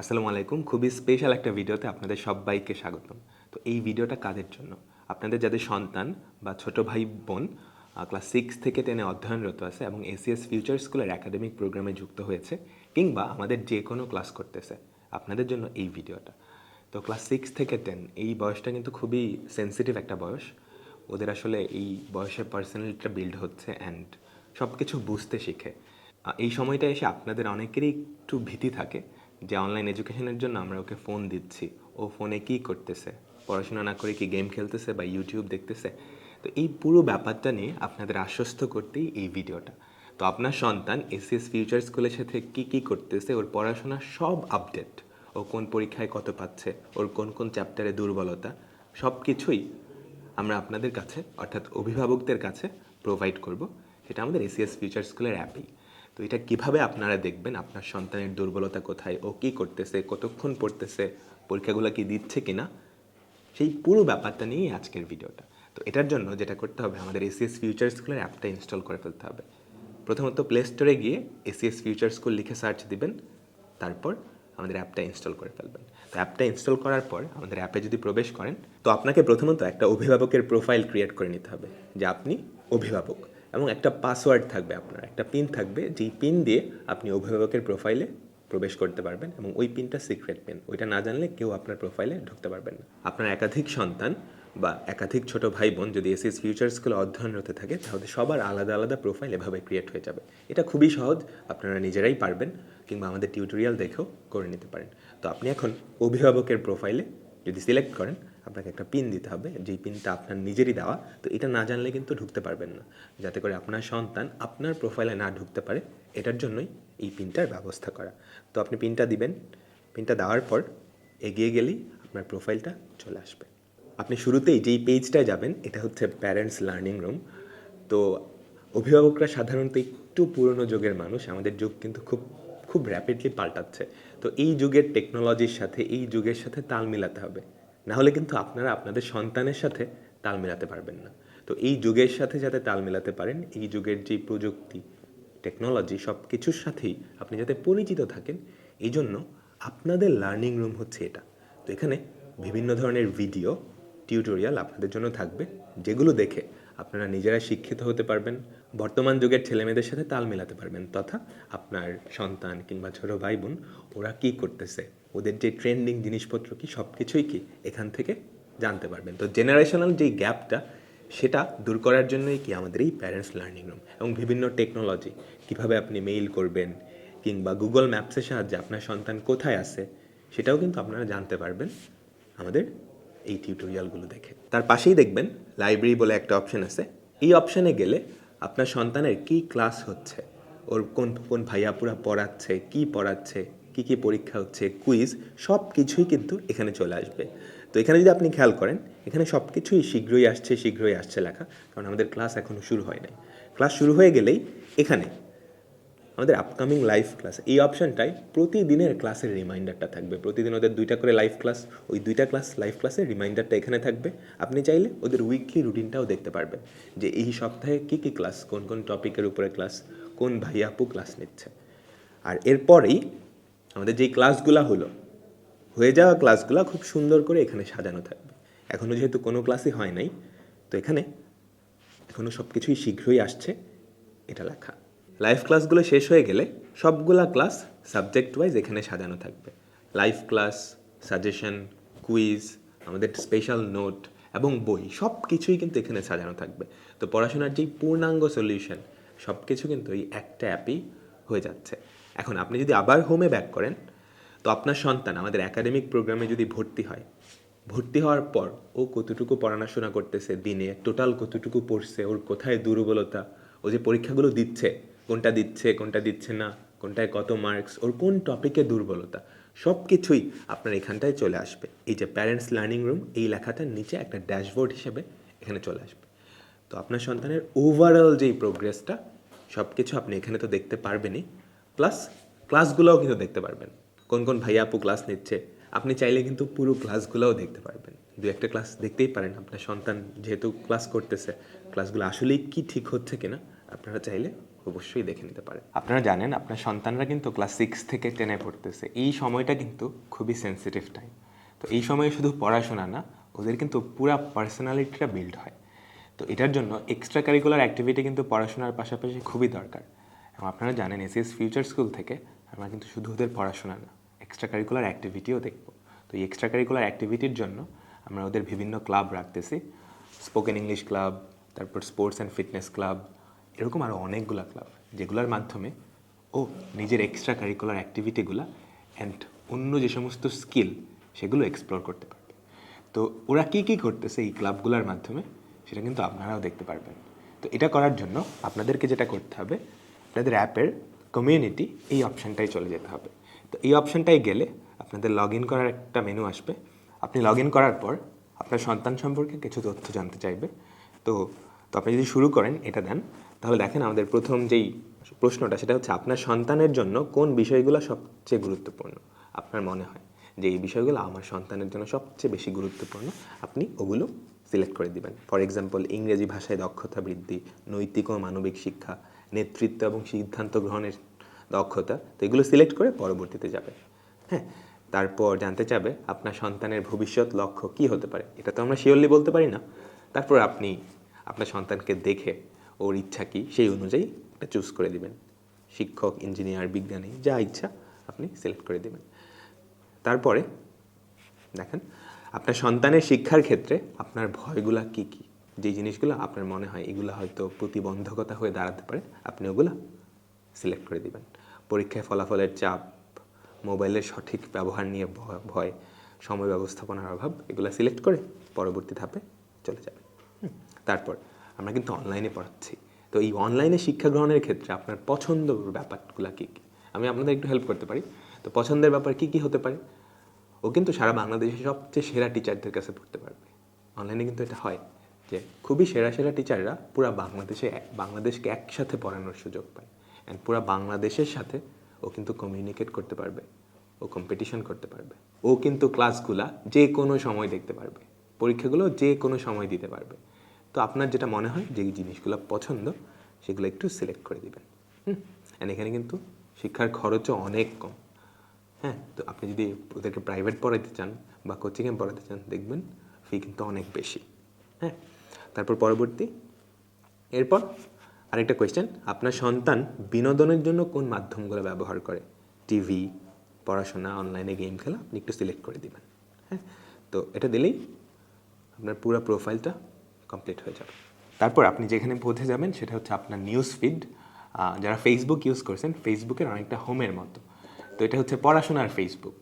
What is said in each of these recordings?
আসসালামু আলাইকুম। খুবই স্পেশাল একটা ভিডিওতে আপনাদের সবাইকে স্বাগতম। তো এই ভিডিওটা কাদের জন্য? আপনাদের যাদের সন্তান বা ছোট ভাই বোন ক্লাস সিক্স থেকে টেনে অধ্যয়নরত আছে এবং এসিএস ফিউচার স্কুলের একাডেমিক প্রোগ্রামে যুক্ত হয়েছে কিংবা আমাদের যে কোনো ক্লাস করতেছে, আপনাদের জন্য এই ভিডিওটা। তো ক্লাস সিক্স থেকে টেন এই বয়সটা কিন্তু খুবই সেন্সিটিভ একটা বয়স। ওদের আসলে এই বয়সে পার্সোনালিটিটা বিল্ড হচ্ছে অ্যান্ড সব কিছু বুঝতে শিখে। এই সময়টা এসে আপনাদের অনেকেরই একটু ভীতি থাকে। যে অনলাইন এডুকেশনের জন্য আমরা ওকে ফোন দিচ্ছি। ও ফোনে কী করতেছে? পড়াশোনা না করে কি গেম খেলতেছে বা ইউটিউব দেখতেছে? তো এই পুরো ব্যাপারটা নিয়ে আপনাদের আশ্বস্ত করতেই এই ভিডিওটা তো আপনার সন্তান এসএস ফিউচার স্কুলের সাথে কি কি করতেছে? ওর পড়াশোনার সব আপডেট ও কোন পরীক্ষায় কত পাচ্ছে? ওর কোন কোন চ্যাপ্টারে দুর্বলতা? সব কিছুই আমরা আপনাদের কাছে, অর্থাৎ অভিভাবকদের কাছে প্রোভাইড করব। সেটা আমাদের এসিএস ফিউচার স্কুলের অ্যাপেই তো এটা কীভাবে আপনারা দেখবেন? আপনার সন্তানের দুর্বলতা কোথায়? ও কী করতেছে? কতক্ষণ পড়তেছে? পরীক্ষাগুলো কি দিচ্ছে কিনা? সেই পুরো ব্যাপারটা নিয়েই আজকের ভিডিওটা। তো এটার জন্য যেটা করতে হবে, আমাদের এসিএস ফিউচার স্কুলের অ্যাপটা ইনস্টল করে ফেলতে হবে। প্রথমত প্লে স্টোরে গিয়ে এসিএস ফিউচার স্কুল লিখে সার্চ দিবেন। তারপর আমাদের অ্যাপটা ইনস্টল করে ফেলবেন। তো অ্যাপটা ইনস্টল করার পর আমাদের অ্যাপে যদি প্রবেশ করেন, তো আপনাকে প্রথমত একটা অভিভাবকের প্রোফাইল ক্রিয়েট করে নিতে হবে, যে আপনি অভিভাবক। এবং একটা পাসওয়ার্ড থাকবে আপনার, একটা পিন থাকবে, যেই পিন দিয়ে আপনি অভিভাবকের প্রোফাইলে প্রবেশ করতে পারবেন এবং ওই পিনটা সিক্রেট পিন ওইটা না জানলে কেউ আপনার প্রোফাইলে ঢুকতে পারবেন না। আপনার একাধিক সন্তান বা একাধিক ছোট ভাই বোন যদি এসএস ফিউচার স্কুলে অধ্যয়নরত থাকে, তাহলে সবার আলাদা আলাদা প্রোফাইল এভাবে ক্রিয়েট হয়ে যাবে। এটা খুবই সহজ, আপনারা নিজেরাই পারবেন কিংবা আমাদের টিউটোরিয়াল দেখেও করে নিতে পারেন। তো আপনি এখন অভিভাবকের প্রোফাইলে যদি সিলেক্ট করেন আপনাকে একটা পিন দিতে হবে, যেই পিনটা আপনার নিজেরই দেওয়া, তো এটা না জানলে কিন্তু ঢুকতে পারবেন না। যাতে করে আপনার সন্তান আপনার প্রোফাইলে না ঢুকতে পারে, এটার জন্যই এই পিনটার ব্যবস্থা করা। তো আপনি পিনটা দিবেন পিনটা দেওয়ার পর এগিয়ে গেলেই আপনার প্রোফাইলটা চলে আসবে। আপনি শুরুতেই যেই পেজটায় যাবেন, এটা হচ্ছে প্যারেন্টস লার্নিং রুম তো অভিভাবকরা সাধারণত একটু পুরনো যুগের মানুষ, আমাদের যুগ কিন্তু খুব খুব র্যাপিডলি পাল্টাচ্ছে। তো এই যুগের টেকনোলজির সাথে, এই যুগের সাথে তাল মিলাতে হবে। না হলে কিন্তু আপনারা আপনাদের সন্তানের সাথে তাল মেলাতে পারবেন না। তো এই যুগের সাথে যাতে তাল মেলাতে পারেন, এই যুগের যে প্রযুক্তি টেকনোলজি সব কিছুর সাথেই আপনি যাতে পরিচিত থাকেন এই জন্য আপনাদের লার্নিং রুম হচ্ছে এটা। তো এখানে বিভিন্ন ধরনের ভিডিও টিউটোরিয়াল আপনাদের জন্য থাকবে, যেগুলো দেখে আপনারা নিজেরা শিক্ষিত হতে পারবেন বর্তমান যুগের ছেলেমেয়েদের সাথে তাল মেলাতে পারবেন, তথা আপনার সন্তান কিংবা ছোটো ভাই বোন ওরা কী করতেছে? ওদের যে ট্রেন্ডিং জিনিসপত্র কি সব কিছুই কি এখান থেকে জানতে পারবেন। তো জেনারেশনাল যেই গ্যাপটা সেটা দূর করার জন্যই কি আমাদের এই প্যারেন্টস লার্নিং রুম এবং বিভিন্ন টেকনোলজি কীভাবে আপনি মেইল করবেন কিংবা গুগল ম্যাপসের সাহায্যে আপনার সন্তান কোথায় আছে, সেটাও কিন্তু আপনারা জানতে পারবেন আমাদের এই টিউটোরিয়ালগুলো দেখে। তার পাশেই দেখবেন লাইব্রেরি বলে একটা অপশন আছে। এই অপশানে গেলে আপনার সন্তানের কি ক্লাস হচ্ছে? ওর কোন কোন ভাইয়াপুরা পড়াচ্ছে, কি পড়াচ্ছে, কি কি পরীক্ষা হচ্ছে কুইজ সব কিছুই কিন্তু এখানে চলে আসবে। তো এখানে যদি আপনি খেয়াল করেন, এখানে সব কিছুই শীঘ্রই আসছে শীঘ্রই আসছে লেখা, কারণ আমাদের ক্লাস এখনও শুরু হয় নাই। ক্লাস শুরু হয়ে গেলেই এখানে আমাদের আপকামিং লাইভ ক্লাস এই অপশনটায় প্রতিদিনের ক্লাসের রিমাইন্ডারটা থাকবে। প্রতিদিন ওদের দুইটা করে লাইভ ক্লাস ওই দুইটা ক্লাস লাইভ ক্লাসের রিমাইন্ডারটা এখানে থাকবে। আপনি চাইলে ওদের উইকলি রুটিনটাও দেখতে পারবেন যে এই সপ্তাহে কী কী ক্লাস কোন কোন টপিকের উপরে ক্লাস কোন ভাই আপু ক্লাস নিচ্ছে। আর এরপরেই আমাদের যেই ক্লাসগুলো হলো, হয়ে যাওয়া ক্লাসগুলো খুব সুন্দর করে এখানে সাজানো থাকবে। এখনও যেহেতু কোনো ক্লাসই হয় নাই, তো এখানে এখনও সব কিছুই শীঘ্রই আসছে, এটা লেখা। লাইভ ক্লাসগুলো শেষ হয়ে গেলে সবগুলা ক্লাস সাবজেক্ট ওয়াইজ এখানে সাজানো থাকবে। লাইভ ক্লাস সাজেশন কুইজ আমাদের স্পেশাল নোট এবং বই সব কিছুই কিন্তু এখানে সাজানো থাকবে। তো পড়াশোনার যেই পূর্ণাঙ্গ সলিউশন সব কিছু কিন্তু এই একটা অ্যাপই হয়ে যাচ্ছে। এখন আপনি যদি আবার হোমে ব্যাক করেন, তো আপনার সন্তান আমাদের একাডেমিক প্রোগ্রামে যদি ভর্তি হয়, ভর্তি হওয়ার পর ও কতটুকু পড়াশোনা করতেছে দিনে টোটাল কতটুকু পড়ছে, ওর কোথায় দুর্বলতা, ও যে পরীক্ষাগুলো দিচ্ছে কোনটা দিচ্ছে কোনটা দিচ্ছে না, কোনটায় কত মার্কস ওর কোন টপিকে দুর্বলতা সব কিছুই আপনার এখানটায় চলে আসবে। এই যে প্যারেন্টস লার্নিং রুম এই লেখাটার নিচে একটা ড্যাশবোর্ড হিসেবে এখানে চলে আসবে। তো আপনার সন্তানের ওভারঅল যেই প্রোগ্রেসটা সব কিছু আপনি এখানে তো দেখতে পারবেনই প্লাস ক্লাসগুলোও কিন্তু দেখতে পারবেন। কোন কোন ভাইয়া আপু ক্লাস নিচ্ছে, আপনি চাইলে কিন্তু পুরো ক্লাসগুলোও দেখতে পারবেন। দু একটা ক্লাস দেখতেই পারেন, আপনার সন্তান যেহেতু ক্লাস করতেছে ক্লাসগুলো আসলেই কি ঠিক হচ্ছে কিনা, আপনারা চাইলে অবশ্যই দেখে নিতে পারেন। আপনারা জানেন, আপনার সন্তানরা কিন্তু ক্লাস সিক্স থেকে টেনে পড়তেছে। এই সময়টা কিন্তু খুবই সেন্সিটিভ টাইম তো এই সময়ে শুধু পড়াশোনা না, ওদের কিন্তু পুরা পার্সোনালিটিটা বিল্ড হয়। তো এটার জন্য এক্সট্রা কারিকুলার অ্যাক্টিভিটি কিন্তু পড়াশোনার পাশাপাশি খুবই দরকার। এবং আপনারা জানেন এসএস ফিউচার স্কুল থেকে আমরা কিন্তু শুধু ওদের পড়াশোনা না এক্সট্রা কারিকুলার অ্যাক্টিভিটিও দেখব। তো এই এক্সট্রা কারিকুলার অ্যাক্টিভিটির জন্য আমরা ওদের বিভিন্ন ক্লাব রাখতেছি। স্পোকেন ইংলিশ ক্লাব তারপর স্পোর্টস অ্যান্ড ফিটনেস ক্লাব এরকম আরও অনেকগুলো ক্লাব যেগুলোর মাধ্যমে, ও নিজের এক্সট্রা কারিকুলার অ্যাক্টিভিটিগুলো অ্যান্ড অন্য যে সমস্ত স্কিল সেগুলো এক্সপ্লোর করতে পারবে। তো ওরা কী কী করতেছে এই ক্লাবগুলোর মাধ্যমে, সেটা কিন্তু আপনারাও দেখতে পারবেন। তো এটা করার জন্য আপনাদেরকে যেটা করতে হবে, আপনাদের অ্যাপের কমিউনিটি এই অপশানটাই চলে যেতে হবে। তো এই অপশানটায় গেলে আপনাদের লগ ইন করার একটা মেনু আসবে। আপনি লগ ইন করার পর আপনার সন্তান সম্পর্কে কিছু তথ্য জানতে চাইবে। তো তো আপনি যদি শুরু করেন, এটা দেন তাহলে দেখেন আমাদের প্রথম যেই প্রশ্নটা, সেটা হচ্ছে আপনার সন্তানের জন্য কোন বিষয়গুলো সবচেয়ে গুরুত্বপূর্ণ আপনার মনে হয়? যে এই বিষয়গুলো আমার সন্তানের জন্য সবচেয়ে বেশি গুরুত্বপূর্ণ, আপনি ওগুলো সিলেক্ট করে দিবেন। ফর এক্সাম্পল ইংরেজি ভাষায় দক্ষতা বৃদ্ধি, নৈতিক ও মানবিক শিক্ষা, নেতৃত্ব এবং সিদ্ধান্ত গ্রহণের দক্ষতা, তো এগুলো সিলেক্ট করে পরবর্তীতে যাবে। হ্যাঁ তারপর জানতে চাবে আপনার সন্তানের ভবিষ্যৎ লক্ষ্য কি হতে পারে? এটা তো আমরা শিওরলি বলতে পারি না। তারপর আপনি আপনার সন্তানকে দেখে ওর ইচ্ছা কি, সেই অনুযায়ী এটা চুজ করে দিবেন। শিক্ষক ইঞ্জিনিয়ার বিজ্ঞানী, যা ইচ্ছা আপনি সিলেক্ট করে দিবেন। তারপরে দেখেন, আপনার সন্তানের শিক্ষার ক্ষেত্রে আপনার ভয়গুলা কি কি? যে জিনিসগুলো আপনার মনে হয়, এগুলো হয়তো প্রতিবন্ধকতা হয়ে দাঁড়াতে পারে, আপনি ওগুলো সিলেক্ট করে দিবেন। পরীক্ষায় ফলাফলের চাপ, মোবাইলের সঠিক ব্যবহার নিয়ে ভয়, সময় ব্যবস্থাপনার অভাব, এগুলো সিলেক্ট করে পরবর্তী ধাপে চলে যাবে তারপর আমরা কিন্তু অনলাইনে পড়াচ্ছি। তো এই অনলাইনে শিক্ষা গ্রহণের ক্ষেত্রে আপনার পছন্দ ব্যাপারগুলো কী কী? আমি আপনাদের একটু হেল্প করতে পারি। তো পছন্দের ব্যাপার কী কী হতে পারে? ও কিন্তু সারা বাংলাদেশে সবচেয়ে সেরা টিচারদের কাছে পড়তে পারবে। অনলাইনে কিন্তু এটা হয় যে খুবই সেরা সেরা টিচাররা পুরো বাংলাদেশে বাংলাদেশকে একসাথে পড়ানোর সুযোগ পায়। অ্যান্ড পুরো বাংলাদেশের সাথে ও কিন্তু কমিউনিকেট করতে পারবে। ও কম্পিটিশন করতে পারবে। ও কিন্তু ক্লাসগুলা যে কোনো সময় দেখতে পারবে। পরীক্ষাগুলো যে কোনো সময় দিতে পারবে। তো আপনার যেটা মনে হয় যে জিনিসগুলো পছন্দ, সেগুলো একটু সিলেক্ট করে দিবেন। হুম এখানে কিন্তু শিক্ষার খরচও অনেক কম। হ্যাঁ তো আপনি যদি ওদেরকে প্রাইভেট পড়াতে চান বা কোচিংয়ে পড়াতে চান, দেখবেন ফি কিন্তু অনেক বেশি। হ্যাঁ তারপর পরবর্তী। এরপর আরেকটা কোয়েশ্চেন আপনার সন্তান বিনোদনের জন্য কোন মাধ্যমগুলো ব্যবহার করে? টিভি পড়াশোনা অনলাইনে গেম খেলা, আপনি একটু সিলেক্ট করে দিবেন। হ্যাঁ তো এটা দিলেই আপনার পুরো প্রোফাইলটা কমপ্লিট হয়ে যাবে। তারপর আপনি যেখানে পৌঁছে যাবেন সেটা হচ্ছে আপনার নিউজ ফিড যারা ফেসবুক ইউজ করছেন ফেসবুকের অনেকটা হোমের মতো। তো এটা হচ্ছে পড়াশোনার ফেসবুক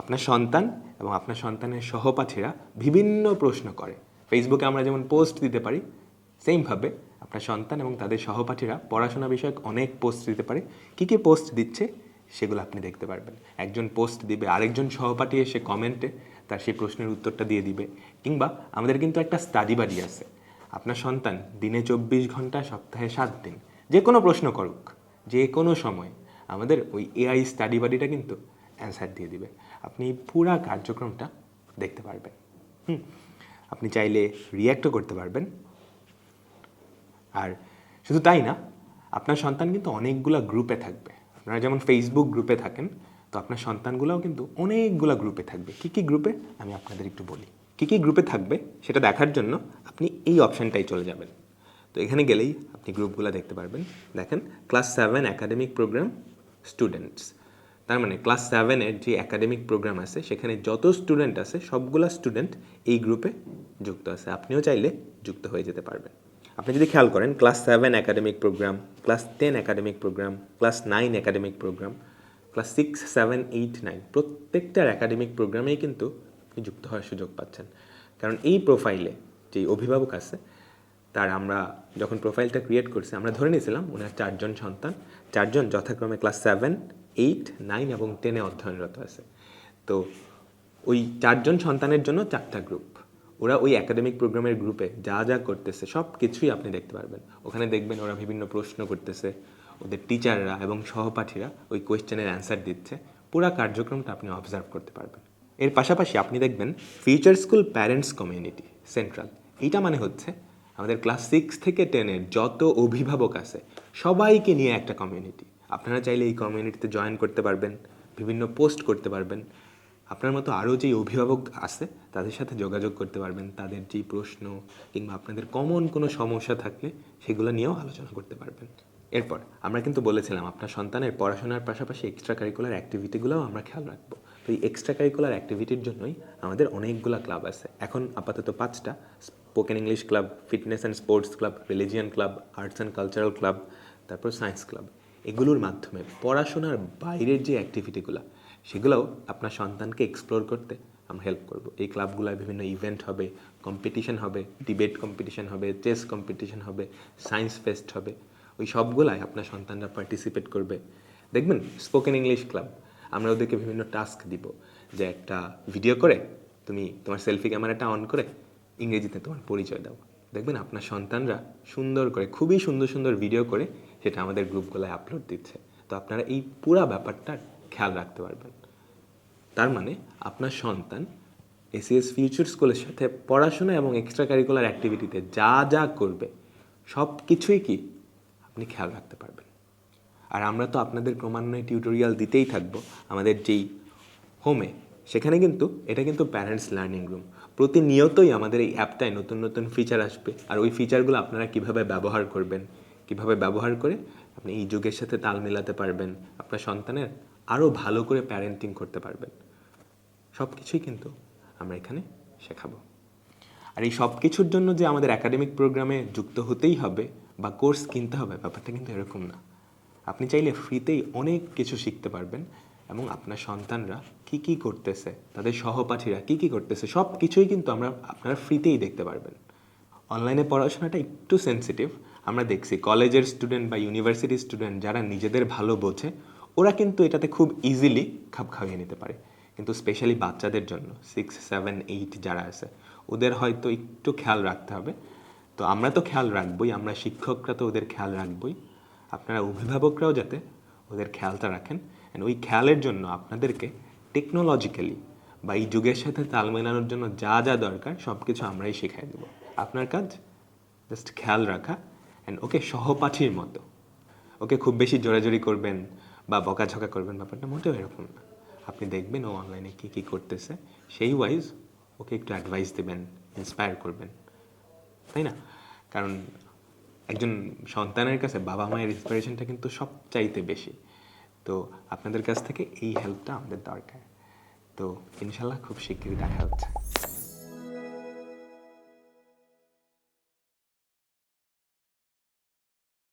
আপনার সন্তান এবং আপনার সন্তানের সহপাঠীরা বিভিন্ন প্রশ্ন করে। ফেসবুকে আমরা যেমন পোস্ট দিতে পারি সেমভাবে আপনার সন্তান এবং তাদের সহপাঠীরা পড়াশোনা বিষয়ক অনেক পোস্ট দিতে পারে। কী কী পোস্ট দিচ্ছে? সেগুলো আপনি দেখতে পারবেন। একজন পোস্ট দিবে, আরেকজন সহপাঠী এসে কমেন্টে তার সেই প্রশ্নের উত্তরটা দিয়ে দিবে। কিংবা আমাদের কিন্তু একটা স্টাডি বাড়ি আছে। আপনার সন্তান দিনে চব্বিশ ঘণ্টা, সপ্তাহে সাত দিন, যে কোনো প্রশ্ন করুক, যে কোনো সময়, আমাদের ওই এআই স্টাডি বাড়িটা কিন্তু অ্যান্সার দিয়ে দিবে। আপনি পুরা কার্যক্রমটা দেখতে পারবেন। হুম, আপনি চাইলে রিয়্যাক্টও করতে পারবেন। আর শুধু তাই না, আপনার সন্তান কিন্তু অনেকগুলা গ্রুপে থাকবে। আপনারা যেমন ফেসবুক গ্রুপে থাকেন, তো আপনার সন্তানগুলোও কিন্তু অনেকগুলা গ্রুপে থাকবে। কী কী গ্রুপে আমি আপনাদের একটু বলি। কী কী গ্রুপে থাকবে সেটা দেখার জন্য আপনি এই অপশানটাই চলে যাবেন। তো এখানে গেলেই আপনি গ্রুপগুলো দেখতে পারবেন। দেখেন class seven academic program students তার মানে ক্লাস সেভেনের যে একাডেমিক প্রোগ্রাম আছে, সেখানে যত স্টুডেন্ট আছে, সবগুলা স্টুডেন্ট এই গ্রুপে যুক্ত আছে। আপনিও চাইলে যুক্ত হয়ে যেতে পারবেন। আপনি যদি খেয়াল করেন class seven academic program class ten academic program class nine academic program class six seven eight nine প্রত্যেকটার একাডেমিক প্রোগ্রামেই কিন্তু আপনি যুক্ত হওয়ার সুযোগ পাচ্ছেন। কারণ এই প্রোফাইলে যেই অভিভাবক আছে, তার আমরা যখন প্রোফাইলটা ক্রিয়েট করছি, আমরা ধরে নিয়েছিলাম ওনার চারজন সন্তান, চারজন যথাক্রমে ক্লাস সেভেন এইট নাইন এবং টেনে অধ্যয়নরত আছে। তো ওই চারজন সন্তানের জন্য চারটা গ্রুপ ওরা ওই একাডেমিক প্রোগ্রামের গ্রুপে যা যা করতেছে, সব কিছুই আপনি দেখতে পারবেন। ওখানে দেখবেন ওরা বিভিন্ন প্রশ্ন করতেছে, ওদের টিচাররা এবং সহপাঠীরা ওই কোয়েশ্চেনের অ্যান্সার দিচ্ছে। পুরা কার্যক্রমটা আপনি অবজার্ভ করতে পারবেন। এর পাশাপাশি আপনি দেখবেন future school parents community central এইটা মানে হচ্ছে আমাদের ক্লাস সিক্স থেকে টেনের যত অভিভাবক আছে, সবাইকে নিয়ে একটা কমিউনিটি আপনারা চাইলে এই কমিউনিটিতে জয়েন করতে পারবেন, বিভিন্ন পোস্ট করতে পারবেন। আপনার মতো আরও যেই অভিভাবক আছে, তাদের সাথে যোগাযোগ করতে পারবেন, তাদের যেই প্রশ্ন কিংবা আপনাদের কমন কোনো সমস্যা থাকলে সেগুলো নিয়েও আলোচনা করতে পারবেন। এরপর আমরা কিন্তু বলেছিলাম, আপনার সন্তানের পড়াশোনার পাশাপাশি এক্সট্রা কারিকুলার অ্যাক্টিভিটিগুলোও আমরা খেয়াল রাখব। তো এই এক্সট্রা কারিকুলার অ্যাক্টিভিটির জন্যই আমাদের অনেকগুলো ক্লাব আছে। এখন আপাতত পাঁচটা spoken English club fitness and sports club religion club arts and cultural club তারপর সায়েন্স ক্লাব এগুলোর মাধ্যমে পড়াশোনার বাইরের যে অ্যাক্টিভিটিগুলো সেগুলোও আপনার সন্তানকে এক্সপ্লোর করতে আমরা হেল্প করব। এই ক্লাবগুলোয় বিভিন্ন ইভেন্ট হবে কম্পিটিশন হবে ডিবেট কম্পিটিশন হবে চেস কম্পিটিশন হবে সায়েন্স ফেস্ট হবে। ওই সবগুলায় আপনার সন্তানরা পার্টিসিপেট করবে। দেখবেন স্পোকেন ইংলিশ ক্লাব আমরা ওদেরকে বিভিন্ন টাস্ক দিব। যে একটা ভিডিও করে, তুমি তোমার সেলফি ক্যামেরাটা অন করে ইংরেজিতে তোমার পরিচয় দাও। দেখবেন, আপনার সন্তানরা সুন্দর করে, খুবই সুন্দর সুন্দর ভিডিও করে সেটা আমাদের গ্রুপগুলোয় আপলোড দিচ্ছে। তো আপনারা এই পুরা ব্যাপারটা খেয়াল রাখতে পারবেন। তার মানে আপনার সন্তান এসিএস ফিউচার স্কুলের সাথে পড়াশোনা এবং এক্সট্রা কারিকুলার অ্যাক্টিভিটিতে যা যা করবে সব কিছুই কি আপনি খেয়াল রাখতে পারবেন। আর আমরা তো আপনাদের ক্রমান্বয়ে টিউটোরিয়াল দিতেই থাকব আমাদের যেই হোমে সেখানে কিন্তু এটা কিন্তু প্যারেন্টস লার্নিং রুম প্রতিনিয়তই আমাদের এই অ্যাপটায় নতুন নতুন ফিচার আসবে। আর ওই ফিচারগুলো আপনারা কীভাবে ব্যবহার করবেন, কীভাবে ব্যবহার করে আপনি এই যুগের সাথে তাল মেলাতে পারবেন আপনার সন্তানের? আরও ভালো করে প্যারেন্টিং করতে পারবেন। সব কিছুই কিন্তু আমরা এখানে শেখাবো। আর এই সব কিছুর জন্য যে আমাদের একাডেমিক প্রোগ্রামে যুক্ত হতেই হবে বা কোর্স কিনতে হবে, ব্যাপারটা কিন্তু এরকম না। আপনি চাইলে ফ্রিতেই অনেক কিছু শিখতে পারবেন এবং আপনার সন্তানরা কি কি করতেছে, তাদের সহপাঠীরা কি কি করতেছে সব কিছুই কিন্তু আমরা আপনারা ফ্রিতেই দেখতে পারবেন। অনলাইনে পড়াশোনাটা একটু সেন্সিটিভ আমরা দেখছি কলেজের স্টুডেন্ট বা ইউনিভার্সিটির স্টুডেন্ট যারা নিজেদের ভালো বোঝে ওরা কিন্তু এটাতে খুব ইজিলি খাপ খাইয়ে নিতে পারে। কিন্তু স্পেশালি বাচ্চাদের জন্য সিক্স সেভেন এইট যারা আছে, ওদের হয়তো একটু খেয়াল রাখতে হবে। তো আমরা তো খেয়াল রাখবই, আমরা শিক্ষকরা তো ওদের খেয়াল রাখবই। আপনারা অভিভাবকরাও যাতে ওদের খেয়ালটা রাখেন। অ্যান্ড ওই খেয়ালের জন্য আপনাদেরকে টেকনোলজিক্যালি বা এই যুগের সাথে তাল মেলানোর জন্য যা যা দরকার সব কিছু আমরাই শেখাই দেবো। আপনার কাজ? জাস্ট খেয়াল রাখা। অ্যান্ড ওকে সহপাঠীর মতো। ওকে খুব বেশি জোরাজোরি করবেন বা বকাঝকা করবেন ব্যাপারটা মোটেও এরকম না। আপনি দেখবেন ও অনলাইনে কী কী করতেছে, সেই ওয়াইজ ওকে একটু অ্যাডভাইস দেবেন ইন্সপায়ার করবেন। তাই না? কারণ একজন সন্তানের কাছে বাবা মায়ের ইন্সপিরেশনটা কিন্তু সব চাইতে বেশি। তো আপনাদের কাছ থেকে এই হেল্পটা আমাদের দরকার। তো ইনশাল্লাহ খুব শিগগিরই দেখা হচ্ছে।